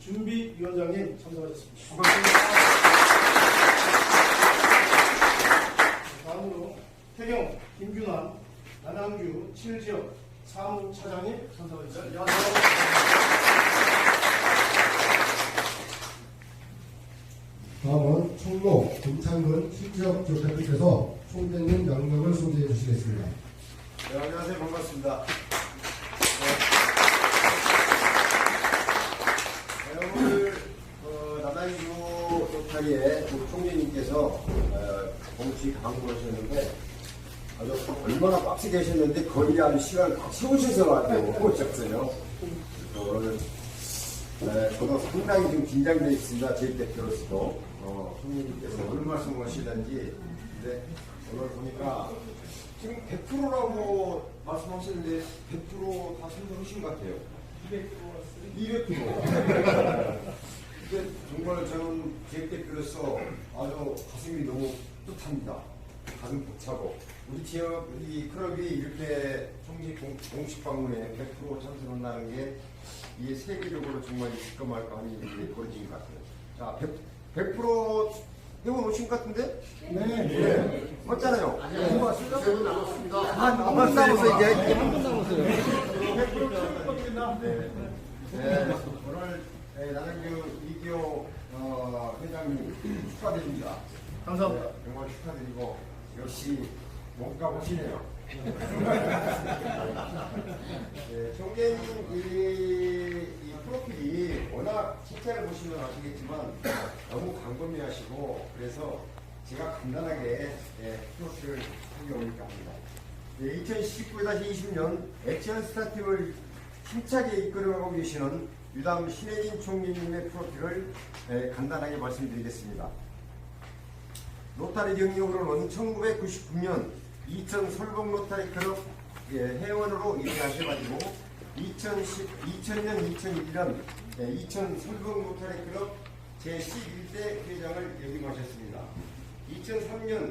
준비위원장님 참석하셨습니다. 다음으로 태경, 김준환, 남양주 7지역 사무차장님 참석하셨습니다. 다음은 총로 김창근 실지역 조대표께서 총대님 명령을 소개해 주시겠습니다. 네, 안녕하세요. 반갑습니다. 네. 네, 오늘 어, 남양주 로타리의 총재님께서 어, 공식 강구를 하셨는데 아주 얼마나 빡세게 하셨는데 거의 한 시간 다 채우셔서 가지고 오셨어요. 오늘 네, 저도 상당히 좀 긴장되어 있습니다. 제 대표로서도 어, 총재님께서 어느 말씀을 하시는지 근데 오늘 보니까 지금 100%라고 말씀하셨는데 100%다 성공하신 것 같아요. 200%. 200%. 근데 정말 저는 기획대표로서 아주 가슴이 너무 뿌듯합니다. 가슴 벅차고 우리 지역 우리 클럽이 이렇게 공- 공식 방문에 100% 참석한다는 게 이게 세계적으로 정말 있을까 말까 하는 일이 벌어진 것 같아요. 자, 100, 100% 해오신 것 같은데? 네. 네. 맞잖아요. 세분 남았습니다. 한분 남았어 이제. 한분 남았어요. 네. 네. 오늘 네, 남양주 이기호 어, 회장님 축하드립니다. 감사합니다. 네, 정말 축하드리고 역시 뭔가 보시네요. 네, 총재님 이, 이 프로필이 워낙 실제를 보시면 아시겠지만 너무 광범위하시고 그래서 제가 간단하게 네, 프로필을 살펴보니까 합니다. 네, 2019-20년 액션 스타팀을 힘차게 이끌어가고 계시는 유담 신혜진 총리님의 프로필을 네, 간단하게 말씀드리겠습니다. 로타리 경력으로는 1999년 이천 설봉 로타리 클럽 예, 회원으로 일을 하셔가지고 2010, 2000년, 2001년 예, 이천 설봉 로타리 클럽 제11대 회장을 역임하셨습니다. 2003년